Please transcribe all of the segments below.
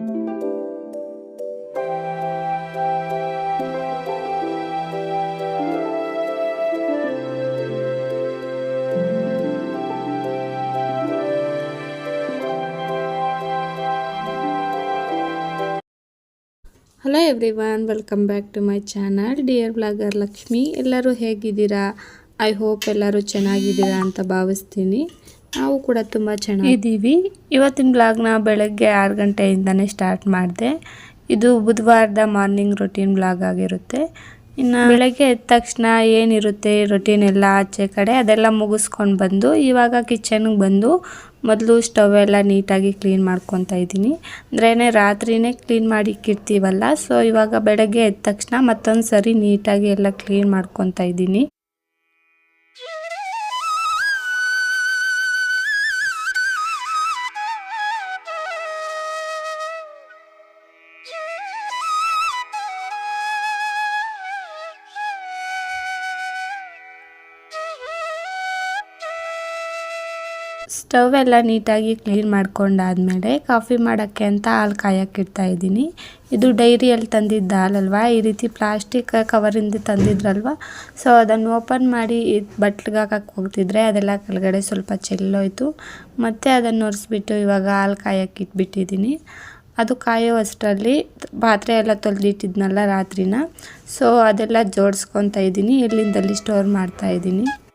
Hello every welcome back to my channel dear blogger Lakshmi ಎಲ್ಲರೂ ಹೇಗಿದ್ದೀರಾ? I hope ಎಲ್ಲರೂ ಚೆನ್ನಾಗಿದ್ದೀರಾ ಅಂತ ಭಾವಿಸ್ತೀನಿ. ನಾವು ಕೂಡ ತುಂಬ ಚೆನ್ನಾಗಿದ್ದೀವಿ ಇವತ್ತಿನ ಬ್ಲಾಗ್ನ ಬೆಳಗ್ಗೆ ಆರು ಗಂಟೆಯಿಂದನೇ ಸ್ಟಾರ್ಟ್ ಮಾಡಿದೆ. ಇದು ಬುಧವಾರದ ಮಾರ್ನಿಂಗ್ ರೊಟೀನ್ ಬ್ಲಾಗ್ ಆಗಿರುತ್ತೆ. ಇನ್ನು ಬೆಳಗ್ಗೆ ಎದ್ದ ತಕ್ಷಣ ಏನಿರುತ್ತೆ ರೊಟೀನ್ ಎಲ್ಲ ಆಚೆ ಕಡೆ ಅದೆಲ್ಲ ಮುಗಿಸ್ಕೊಂಡು ಬಂದು ಇವಾಗ ಕಿಚನ್ಗೆ ಬಂದು ಮೊದಲು ಸ್ಟವ್ ಎಲ್ಲ ನೀಟಾಗಿ ಕ್ಲೀನ್ ಮಾಡ್ಕೊತಾ ಇದ್ದೀನಿ. ಅಂದ್ರೇ ರಾತ್ರಿನೇ ಕ್ಲೀನ್ ಮಾಡಿ ಇಕ್ಕಿರ್ತೀವಲ್ಲ ಸೊ ಇವಾಗ ಬೆಳಗ್ಗೆ ಎದ್ದ ತಕ್ಷಣ ಮತ್ತೊಂದು ಸರಿ ನೀಟಾಗಿ ಎಲ್ಲ ಕ್ಲೀನ್ ಮಾಡ್ಕೊತಾ ಇದ್ದೀನಿ. ಸ್ಟವ್ ಎಲ್ಲ ನೀಟಾಗಿ ಕ್ಲೀನ್ ಮಾಡ್ಕೊಂಡಾದಮೇಲೆ ಕಾಫಿ ಮಾಡೋಕ್ಕೆ ಅಂತ ಹಾಲು ಕಾಯಕ್ಕೆ ಇಡ್ತಾ ಇದ್ದೀನಿ. ಇದು ಡೈರಿಯಲ್ಲಿ ತಂದಿದ್ದ ಹಾಲಲ್ವಾ? ಈ ರೀತಿ ಪ್ಲಾಸ್ಟಿಕ್ ಕವರಿಂದ ತಂದಿದ್ರಲ್ವ? ಸೊ, ಅದನ್ನು ಓಪನ್ ಮಾಡಿ ಬಟ್ಲಿಗೆ ಹಾಕಕ್ಕೆ ಹೋಗ್ತಿದ್ರೆ ಅದೆಲ್ಲ ಕೆಳಗಡೆ ಸ್ವಲ್ಪ ಚೆಲ್ಲೋಯ್ತು. ಮತ್ತು ಅದನ್ನು ಒರೆಸ್ಬಿಟ್ಟು ಇವಾಗ ಹಾಲು ಕಾಯಕ್ಕೆ ಇಟ್ಬಿಟ್ಟಿದ್ದೀನಿ. ಅದು ಕಾಯೋ ಅಷ್ಟರಲ್ಲಿ ಪಾತ್ರೆ ಎಲ್ಲ ತೊಳೆದಿಟ್ಟಿದ್ನಲ್ಲ ರಾತ್ರಿನ. ಸೊ, ಅದೆಲ್ಲ ಜೋಡಿಸ್ಕೊತಾ ಇದ್ದೀನಿ. ಎಲ್ಲಿಂದಲ್ಲಿ ಸ್ಟೋರ್ ಮಾಡ್ತಾ ಇದ್ದೀನಿ.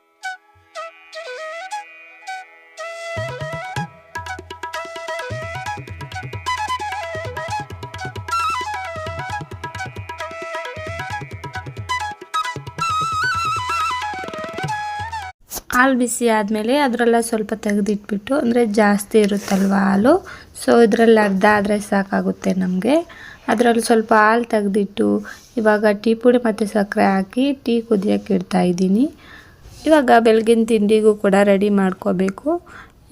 ಹಾಲು ಬಿಸಿ ಆದಮೇಲೆ ಅದರಲ್ಲ ಸ್ವಲ್ಪ ತೆಗೆದಿಟ್ಬಿಟ್ಟು, ಅಂದರೆ ಜಾಸ್ತಿ ಇರುತ್ತಲ್ವ ಹಾಲು? ಸೊ ಇದರಲ್ಲಿ ಅರ್ಧ ಆದರೆ ಸಾಕಾಗುತ್ತೆ ನಮಗೆ. ಅದರಲ್ಲಿ ಸ್ವಲ್ಪ ಹಾಲು ತೆಗೆದಿಟ್ಟು, ಇವಾಗ ಟೀ ಪುಡಿ ಮತ್ತು ಸಕ್ಕರೆ ಹಾಕಿ ಟೀ ಕುದಿಯೋಕೆ ಇಡ್ತಾ ಇದ್ದೀನಿ. ಇವಾಗ ಬೆಳಗಿನ ತಿಂಡಿಗೂ ಕೂಡ ರೆಡಿ ಮಾಡ್ಕೋಬೇಕು.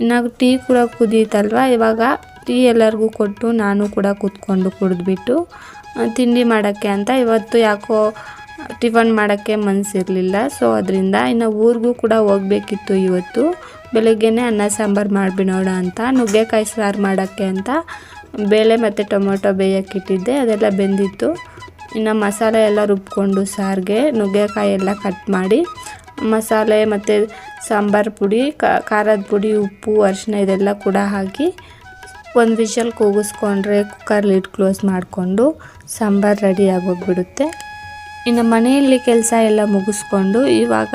ಇನ್ನು ಟೀ ಕೂಡ ಕುದೀತಲ್ವ? ಇವಾಗ ಟೀ ಎಲ್ಲರಿಗೂ ಕೊಟ್ಟು ನಾನು ಕೂಡ ಕೂತ್ಕೊಂಡು ಕುಡಿದ್ಬಿಟ್ಟು ತಿಂಡಿ ಮಾಡೋಕ್ಕೆ ಅಂತ ಇವತ್ತು ಯಾಕೋ ಟಿಫನ್ ಮಾಡೋಕ್ಕೆ ಮನಸ್ಸಿರಲಿಲ್ಲ ಸೊ ಅದರಿಂದ ಇನ್ನು ಊರಿಗೂ ಕೂಡ ಹೋಗಬೇಕಿತ್ತು ಇವತ್ತು. ಬೆಳಗ್ಗೆನೇ ಅನ್ನ ಸಾಂಬಾರು ಮಾಡಿಬಿಡೋಣ ಅಂತ, ನುಗ್ಗೆಕಾಯಿ ಸಾರು ಮಾಡೋಕ್ಕೆ ಅಂತ ಬೇಳೆ ಮತ್ತು ಟೊಮೊಟೊ ಬೇಯಕ್ಕಿಟ್ಟಿದ್ದೆ ಅದೆಲ್ಲ ಬೆಂದಿತ್ತು. ಇನ್ನು ಮಸಾಲೆ ಎಲ್ಲ ರುಬ್ಕೊಂಡು ಸಾರಿಗೆ, ನುಗ್ಗೆಕಾಯಿ ಎಲ್ಲ ಕಟ್ ಮಾಡಿ, ಮಸಾಲೆ ಮತ್ತು ಸಾಂಬಾರು ಪುಡಿ ಖಾರದ ಪುಡಿ, ಉಪ್ಪು ಅರಿಶಿನ ಇದೆಲ್ಲ ಕೂಡ ಹಾಕಿ ಒಂದು ವಿಷಲ್ ಕೂಗಿಸ್ಕೊಂಡ್ರೆ ಕುಕ್ಕರ್ ಕ್ಲೋಸ್ ಮಾಡಿಕೊಂಡು ಸಾಂಬಾರು ರೆಡಿ ಆಗೋಗ್ಬಿಡುತ್ತೆ. ಇನ್ನು ಮನೆಯಲ್ಲಿ ಕೆಲಸ ಎಲ್ಲ ಮುಗಿಸ್ಕೊಂಡು ಇವಾಗ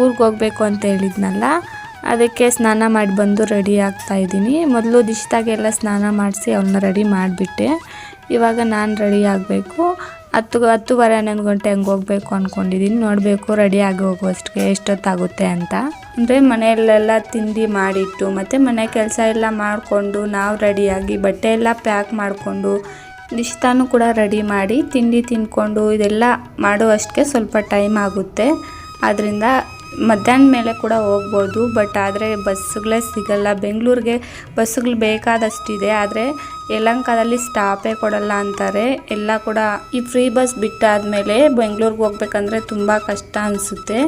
ಊರಿಗೆ ಹೋಗ್ಬೇಕು ಅಂತ ಹೇಳಿದ್ನಲ್ಲ, ಅದಕ್ಕೆ ಸ್ನಾನ ಮಾಡಿ ಬಂದು ರೆಡಿ ಆಗ್ತಾ ಇದ್ದೀನಿ. ಮೊದಲು ದಿಶದಾಗೆಲ್ಲ ಸ್ನಾನ ಮಾಡಿಸಿ ಅವನ್ನ ರೆಡಿ ಮಾಡಿಬಿಟ್ಟೆ. ಇವಾಗ ನಾನು ರೆಡಿ ಆಗಬೇಕು. ಹತ್ತು, ಹತ್ತುವರೆ ಹನ್ನೊಂದು ಗಂಟೆ ಹಂಗೆ ಹೋಗಬೇಕು ಅಂದ್ಕೊಂಡಿದ್ದೀನಿ ನೋಡಬೇಕು ರೆಡಿ ಆಗಿ ಹೋಗುವಷ್ಟಿಗೆ ಎಷ್ಟೊತ್ತಾಗುತ್ತೆ ಅಂತ. ಅಂದರೆ ಮನೆಯಲ್ಲೆಲ್ಲ ತಿಂಡಿ ಮಾಡಿಟ್ಟು, ಮತ್ತು ಮನೆ ಕೆಲಸ ಎಲ್ಲ ಮಾಡಿಕೊಂಡು ನಾವು ರೆಡಿಯಾಗಿ ಬಟ್ಟೆ ಎಲ್ಲ ಪ್ಯಾಕ್ ಮಾಡಿಕೊಂಡು ನಿಶ್ತಾನು ಕೂಡ ರೆಡಿ ಮಾಡಿ ತಿಂಡಿ ತಿಂದ್ಕೊಂಡು ಇದೆಲ್ಲ ಮಾಡುವಷ್ಟಕ್ಕೆ ಸ್ವಲ್ಪ ಟೈಮ್ ಆಗುತ್ತೆ. ಆದ್ದರಿಂದ ಮಧ್ಯಾಹ್ನ ಮೇಲೆ ಕೂಡ ಹೋಗ್ಬೋದು ಬಟ್ ಆದರೆ ಬಸ್ಸುಗಳೇ ಸಿಗಲ್ಲ. ಬೆಂಗಳೂರಿಗೆ ಬಸ್ಸುಗಳು ಬೇಕಾದಷ್ಟಿದೆ, ಆದರೆ ಯಲಹಂಕದಲ್ಲಿ ಸ್ಟಾಪೇ ಕೊಡಲ್ಲ ಅಂತಾರೆ. ಎಲ್ಲ ಕೂಡ ಈ ಫ್ರೀ ಬಸ್ ಬಿಟ್ಟಾದಮೇಲೆ ಬೆಂಗಳೂರಿಗೆ ಹೋಗ್ಬೇಕಂದ್ರೆ ತುಂಬ ಕಷ್ಟ ಅನಿಸುತ್ತೆ.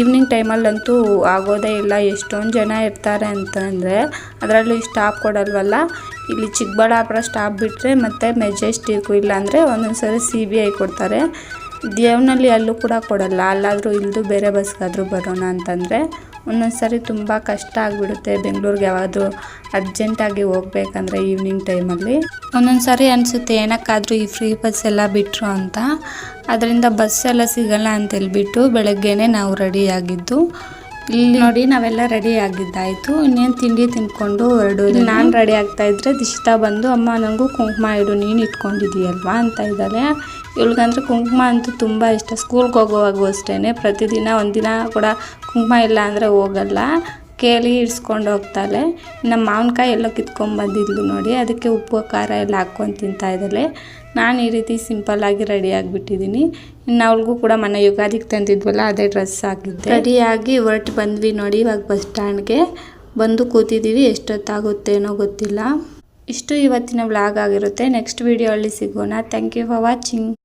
ಈವ್ನಿಂಗ್ ಟೈಮಲ್ಲಂತೂ ಆಗೋದೇ ಇಲ್ಲ, ಎಷ್ಟೊಂದು ಜನ ಇರ್ತಾರೆ ಅಂತಂದರೆ ಅದರಲ್ಲಿ ಸ್ಟಾಪ್ ಕೊಡಲ್ವಲ್ಲ? ಇಲ್ಲಿ ಚಿಕ್ಕಬಳ್ಳಾಪುರ ಸ್ಟಾಪ್ ಬಿಟ್ಟರೆ ಮತ್ತು ಮೆಜೆಸ್ಟಿಕ್ಕು ಇಲ್ಲಾಂದರೆ ಒಂದೊಂದು ಸರಿ ಸಿ ಬಿ ಐ ಕೊಡ್ತಾರೆ. ದೇವನಹಳ್ಳಿ ಅಲ್ಲೂ ಕೂಡ ಕೊಡಲ್ಲ. ಅಲ್ಲಾದರೂ ಇಲ್ಲದು ಬೇರೆ ಬಸ್ಗಾದರೂ ಬರೋಣ ಅಂತಂದರೆ ಒಂದೊಂದು ಸಾರಿ ತುಂಬ ಕಷ್ಟ ಆಗಿಬಿಡುತ್ತೆ. ಬೆಂಗಳೂರಿಗೆ ಯಾವಾದರೂ ಅರ್ಜೆಂಟಾಗಿ ಹೋಗ್ಬೇಕಂದ್ರೆ ಈವ್ನಿಂಗ್ ಟೈಮಲ್ಲಿ ಒಂದೊಂದು ಸಾರಿ ಅನಿಸುತ್ತೆ, ಏನಕ್ಕಾದರೂ ಈ ಫ್ರೀ ಬಸ್ ಎಲ್ಲ ಬಿಟ್ಟರು ಅಂತ. ಅದರಿಂದ ಬಸ್ ಎಲ್ಲ ಸಿಗಲ್ಲ ಅಂತ ಹೇಳ್ಬಿಟ್ಟು ಬೆಳಗ್ಗೆನೇ ನಾವು ರೆಡಿಯಾಗಿದ್ದು ಇಲ್ಲಿ ನೋಡಿ ನಾವೆಲ್ಲ ರೆಡಿ ಆಗಿದ್ದಾಯ್ತು. ಇನ್ನೇನು ತಿಂಡಿ ತಿನ್ಕೊಂಡು ಹೊರಡು ನಾನು ರೆಡಿ ಆಗ್ತಾ ಇದ್ರೆ ದಿಶಿತಾ ಬಂದು ಅಮ್ಮ ನನಗೂ ಕುಂಕುಮ ಇಡು ನೀನು ಇಟ್ಕೊಂಡಿದ್ದೀಯಲ್ವಾ? ಅಂತ ಇದ್ದಾಳೆ. ಇವಳಿಗಂದ್ರೆ ಕುಂಕುಮ ಅಂತೂ ತುಂಬ ಇಷ್ಟ. ಸ್ಕೂಲ್ಗೆ ಹೋಗುವಾಗೂ ಅಷ್ಟೇ ಪ್ರತಿದಿನ ಒಂದಿನ ಕೂಡ ಕುಂಕುಮ ಇಲ್ಲ ಅಂದರೆ ಹೋಗಲ್ಲ. ಕೇಳಿ ಇಡ್ಸ್ಕೊಂಡು ಹೋಗ್ತಾಳೆ. ನಮ್ಮ ಮಾವಿನಕಾಯಿ ಎಲ್ಲ ಕಿತ್ಕೊಂಡ್ಬಂದಿದ್ಲು ನೋಡಿ ಅದಕ್ಕೆ ಉಪ್ಪು ಖಾರ ಎಲ್ಲ ಹಾಕ್ಕೊಂಡು ತಿಂತಾ ಇದ್ದಾಳೆ. ನಾನು ಈ ರೀತಿ ಸಿಂಪಲ್ಲಾಗಿ ರೆಡಿ ಆಗಿಬಿಟ್ಟಿದ್ದೀನಿ. ಇನ್ನು ಅವಳಿಗೂ ಕೂಡ ಮನೆ ಯುಗಾದಿಗೆ ತಂದಿದ್ವಲ್ಲ ಅದೇ ಡ್ರೆಸ್ ಹಾಕಿದ್ದೆ. ರೆಡಿಯಾಗಿ ಹೊರಟು ಬಂದ್ವಿ ನೋಡಿ ಇವಾಗ ಬಸ್ ಸ್ಟ್ಯಾಂಡ್ಗೆ. ಬಂದು ಕೂತಿದ್ದೀವಿ ಎಷ್ಟೊತ್ತಾಗುತ್ತೇನೋ ಗೊತ್ತಿಲ್ಲ. ಇಷ್ಟು ಇವತ್ತಿನ ವ್ಲಾಗ್ ಆಗಿರುತ್ತೆ. ನೆಕ್ಸ್ಟ್ ವೀಡಿಯೋ ಅಲ್ಲಿ ಸಿಗೋಣ. Thank you for watching